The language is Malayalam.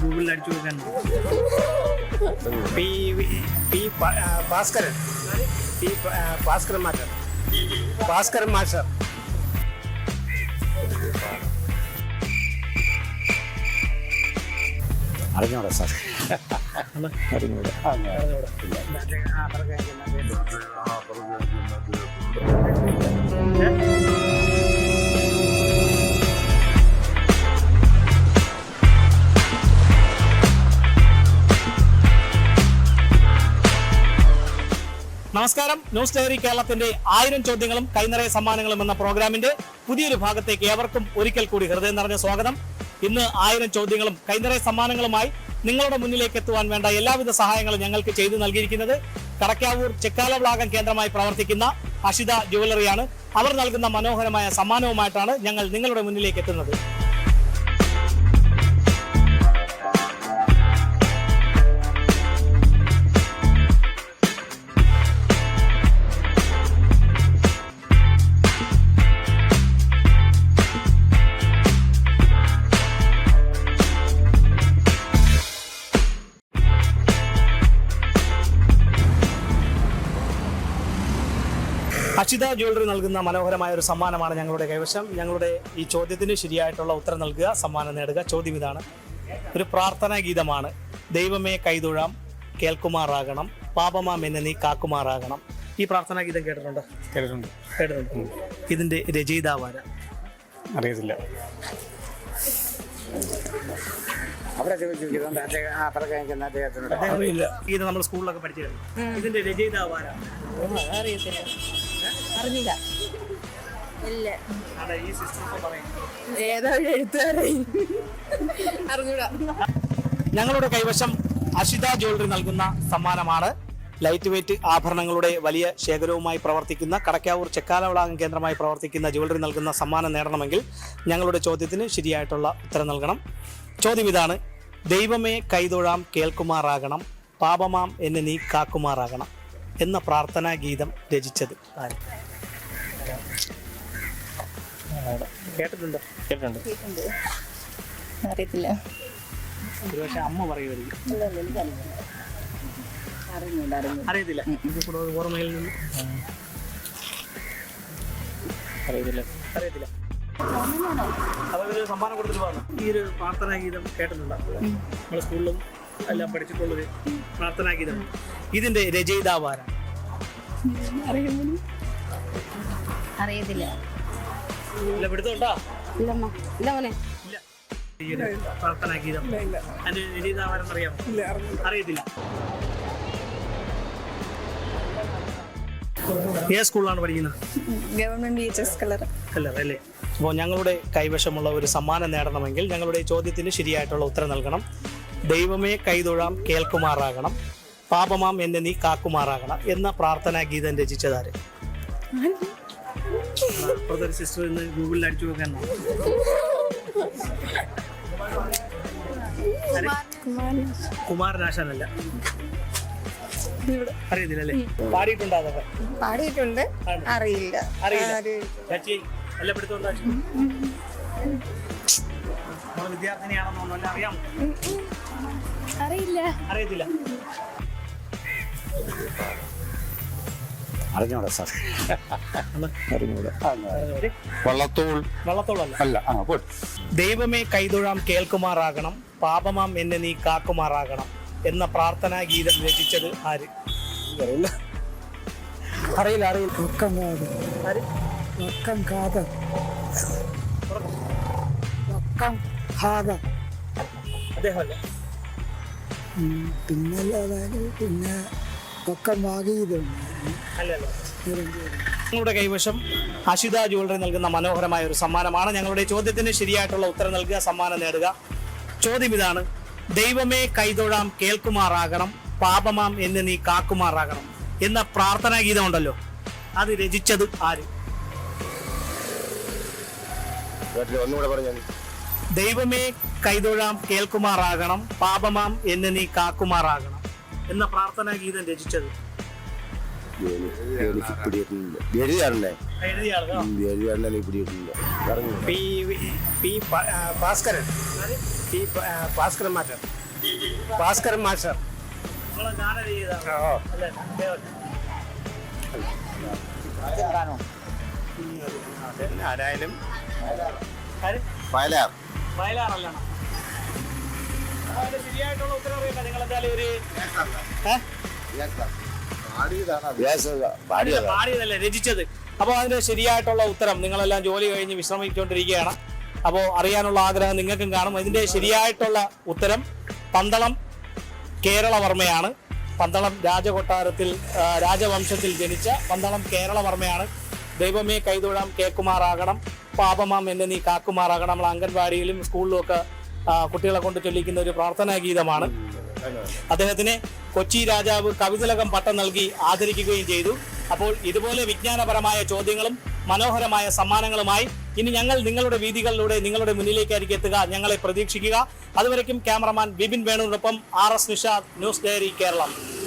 ഗൂഗിളിൽ അടിച്ചു നോക്കാൻ P P Bhaskaran. P Bhaskaran master Bhaskaran master അറിഞ്ഞോടാ sir. അറിഞ്ഞൂടാ. അറിഞ്ഞൂടാ. നമസ്കാരം. ന്യൂസ് ഡയറി കേരളത്തിന്റെ ആയിരം ചോദ്യങ്ങളും കൈനിറയ സമ്മാനങ്ങളും എന്ന പ്രോഗ്രാമിന്റെ പുതിയൊരു ഭാഗത്തേക്ക് ഏവർക്കും ഒരിക്കൽ കൂടി ഹൃദയം നിറഞ്ഞ സ്വാഗതം. ഇന്ന് ആയിരം ചോദ്യങ്ങളും കൈനിറയ സമ്മാനങ്ങളുമായി നിങ്ങളുടെ മുന്നിലേക്ക് എത്തുവാൻ വേണ്ട എല്ലാവിധ സഹായങ്ങളും ഞങ്ങൾക്ക് ചെയ്തു നൽകിയിരിക്കുന്നത് കടക്കാവൂർ ചെക്കാല വ്ളാകം കേന്ദ്രമായി പ്രവർത്തിക്കുന്ന അഷിത ജുവലറിയാണ് അവർ നൽകുന്ന മനോഹരമായ സമ്മാനവുമായിട്ടാണ് ഞങ്ങൾ നിങ്ങളുടെ മുന്നിലേക്ക് എത്തുന്നത്. അക്ഷിത ജ്വല്ലറി നൽകുന്ന മനോഹരമായ ഒരു സമ്മാനമാണ് ഞങ്ങളുടെ കൈവശം. ഞങ്ങളുടെ ഈ ചോദ്യത്തിന് ശരിയായിട്ടുള്ള ഉത്തരം നൽകുക സമ്മാനം നേടുക. ചോദ്യം ഇതാണ്. ഒരു പ്രാർത്ഥനാ ഗീതമാണ്. ദൈവമേ കൈതൊഴാം കേൾക്കുമാറാകണം. പാപമാം എന്നെ നീ കാക്കുമാറാകണം. ഈ പ്രാർത്ഥനാ ഗീതം കേട്ടിട്ടുണ്ടോ? കേട്ടിട്ടുണ്ട്. കേട്ടിട്ടുണ്ട്. ഇതിന്റെ രചയിതാവാര അറിയത്തില്ല. അറിയില്ല. ഇത് നമ്മൾ സ്കൂളിലൊക്കെ പഠിച്ചിരുന്നു. ഇതിന്റെ രചയിതാവാര അറിയത്തില്ല. അറിഞ്ഞില്ല. ഇല്ല. ഏതോ ഒരു എഴുത്തുകാരായി അറിഞ്ഞൂടാ. ഞങ്ങളുടെ കൈവശം അഷിത ജ്വല്ലറി നൽകുന്ന സമ്മാനമാണ്. ലൈറ്റ് വെയിറ്റ് ആഭരണങ്ങളുടെ വലിയ ശേഖരവുമായി പ്രവർത്തിക്കുന്ന കടക്കാവൂർ ചെക്കാലവളാകം കേന്ദ്രമായി പ്രവർത്തിക്കുന്ന ജ്വല്ലറി നൽകുന്ന സമ്മാനം നേടണമെങ്കിൽ ഞങ്ങളുടെ ചോദ്യത്തിന് ശരിയായിട്ടുള്ള ഉത്തരം നൽകണം. ചോദ്യം ഇതാണ് ദൈവമേ കൈതൊഴാം കേൾക്കുമാറാകണം പാപമാം എന്നെ നീ കാക്കുമാറാകണം. എന്ന പ്രാർത്ഥനാ ഗീതം രചിച്ചത് ആര്? കേട്ടിട്ടുണ്ടോ? കേട്ടിട്ടുണ്ട്. അറിയത്തില്ല. ഒരുപക്ഷെ അമ്മ പറയുമായിരിക്കും. അറിഞ്ഞൂടാ അറിഞ്ഞു അറിയത്തില്ല. ഇത് കൂടെ ഓർമ്മയിൽ നിന്ന്. അറിയത്തില്ല. അറിയത്തില്ല. അപ്പൊ ഇവർ സമ്മാനം കൊടുത്തിട്ട് പറഞ്ഞു ഈ ഒരു പ്രാർത്ഥനാ ഗീതം കേട്ടിട്ടുണ്ടാവും നമ്മുടെ സ്കൂളിലും എല്ലാം പഠിച്ചിട്ടുള്ളൊരു പ്രാർത്ഥനാഗീതമാണ് ഗീതം ഇതിന്റെ രചയിതാവാരാണ് അറിയത്തില്ല. ഇല്ല ഇല്ലമ്മ. ഇല്ല മോനെ. അതിന്റെ അറിയാമോ? അറിയത്തില്ല. ഏത് സ്കൂളിലാണ് പഠിക്കുന്നത്? ഗവൺമെന്റ് എച്ച് എസ് കളർ അല്ല അല്ലേ? അപ്പോൾ ഞങ്ങളുടെ കൈവശമുള്ള ഒരു സമ്മാനം നേടണമെങ്കിൽ ഞങ്ങളുടെ ചോദ്യത്തിന് ശരിയായിട്ടുള്ള ഉത്തരം നൽകണം. ദൈവമേ കൈതൊഴാം കേൾക്കുമാറാകണം. പാപമാം എന്നെ നീ കാക്കുമാറാകണം എന്ന പ്രാർത്ഥനാ ഗീതം രചിച്ചതാര്? സിസ്റ്റർ ഇന്ന് ഗൂഗിളിൽ അടിച്ചു നോക്കാൻ കുമാരനാശാനല്ല അറിയത്തില്ല അല്ലേ പാടിയിട്ടുണ്ടോ അതൊക്കെ? പാടിയിട്ടുണ്ട്. അറിയില്ല അറിയില്ല. അറിയില്ല. ആര്- ചാച്ചി അറിയില്ല. അറിയത്തില്ല. അറിഞ്ഞോടാ സാർ. അറിഞ്ഞൂടാ. വള്ളത്തോൾ. വള്ളത്തോളല്ല. അല്ല ആ പോട്ട്. ദൈവമേ കൈതൊഴാം കേൾക്കുമാറാകണം പാപമാം എന്നെ നീ കാക്കുമാറാകണം എന്ന പ്രാർത്ഥനാ ഗീതം രചിച്ചത് ആര്? അറിയില്ല. അറിയില്ല അറിയില്ല. കാത്. ആര് വക്കം കാത് പിന്നെ അതായത് അദ്ദേഹമല്ല പിന്നെ ഒക്കെ ഞങ്ങളുടെ കൈവശം അഷിത ജ്വല്ലറി നൽകുന്ന മനോഹരമായ ഒരു സമ്മാനമാണ്. ഞങ്ങളുടെ ചോദ്യത്തിന് ശരിയായിട്ടുള്ള ഉത്തരം നൽകുക സമ്മാനം നേടുക. ചോദ്യം ഇതാണ്. ദൈവമേ കൈതൊഴാം കേൾക്കുമാറാകണം പാപമാം എന്ന് നീ കാക്കുമാറാകണം എന്ന പ്രാർത്ഥനാ ഗീതം ഉണ്ടല്ലോ. അത് രചിച്ചത് ആര്? ഒന്നുകൂടെ പറഞ്ഞു ദൈവമേ കൈതൊഴാം കേൾക്കുമാറാകണം പാപമാം എന്ന് നീ കാക്കുമാറാകണം എന്ന പ്രാർത്ഥനാ ഗീതം രചിച്ചത്. ആരായാലും വയലാറല്ലാണ് അതിന്റെ ശരിയായിട്ടുള്ള ഉത്തരം നിങ്ങൾ എന്തായാലും ഒരു ഏ? പാടിയതാണ് പാടിയതല്ലേ രചിച്ചത്. അപ്പോൾ അതിന്റെ ശരിയായിട്ടുള്ള ഉത്തരം നിങ്ങളെല്ലാം ജോലി കഴിഞ്ഞ് വിശ്രമിച്ചുകൊണ്ടിരിക്കുകയാണ് അപ്പോൾ അറിയാനുള്ള ആഗ്രഹം നിങ്ങൾക്കും കാണും. ഇതിന്റെ ശരിയായിട്ടുള്ള ഉത്തരം പന്തളം കേരളവർമ്മയാണ്. പന്തളം രാജകൊട്ടാരത്തിൽ രാജവംശത്തിൽ ജനിച്ച പന്തളം കേരളവർമ്മയാണ്. ദൈവമേ കൈതൊഴാം കേക്കുമാറാകണം. പാപമാം എന്നെ നീ കാക്കുമാറാകണം. നമ്മൾ അംഗൻവാടിയിലും സ്കൂളിലും ഒക്കെ കുട്ടികളെ കൊണ്ട് ചൊല്ലിക്കുന്ന ഒരു പ്രാർത്ഥനാ ഗീതമാണ്. അദ്ദേഹത്തിന് കൊച്ചി രാജാവ് കവിതിലകം പട്ടം നൽകി ആദരിക്കുകയും ചെയ്തു. അപ്പോൾ ഇതുപോലെ വിജ്ഞാനപരമായ ചോദ്യങ്ങളും മനോഹരമായ സമ്മാനങ്ങളുമായി ഇനി ഞങ്ങൾ നിങ്ങളുടെ വീതികളിലൂടെ നിങ്ങളുടെ മുന്നിലേക്കായിരിക്കും എത്തുക. ഞങ്ങളെ പ്രതീക്ഷിക്കുക. അതുവരയ്ക്കും cameraman Bipin വേണുവിനൊപ്പം R S Nishad news diary Keralam.